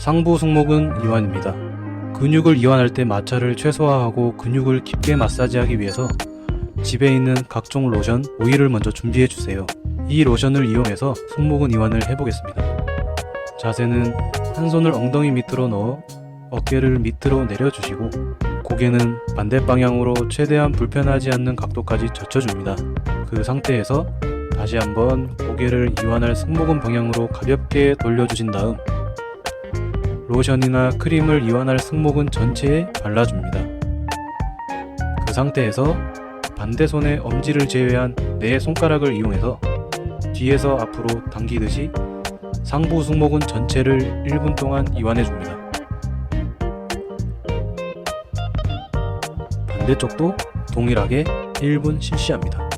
상부 승모근 이완입니다. 근육을 이완할 때 마찰을 최소화하고 근육을 깊게 마사지하기 위해서 집에 있는 각종 로션, 오일을 먼저 준비해 주세요. 이 로션을 이용해서 승모근 이완을 해보겠습니다. 자세는 한 손을 엉덩이 밑으로 넣어 어깨를 밑으로 내려주시고 고개는 반대 방향으로 최대한 불편하지 않는 각도까지 젖혀줍니다. 그 상태에서 다시 한번 고개를 이완할 승모근 방향으로 가볍게 돌려주신 다음 로션이나 크림을 이완할 승모근 전체에 발라줍니다. 그 상태에서 반대 손의 엄지를 제외한 네 손가락을 이용해서 뒤에서 앞으로 당기듯이 상부 승모근 전체를 1분 동안 이완해 줍니다. 반대쪽도 동일하게 1분 실시합니다.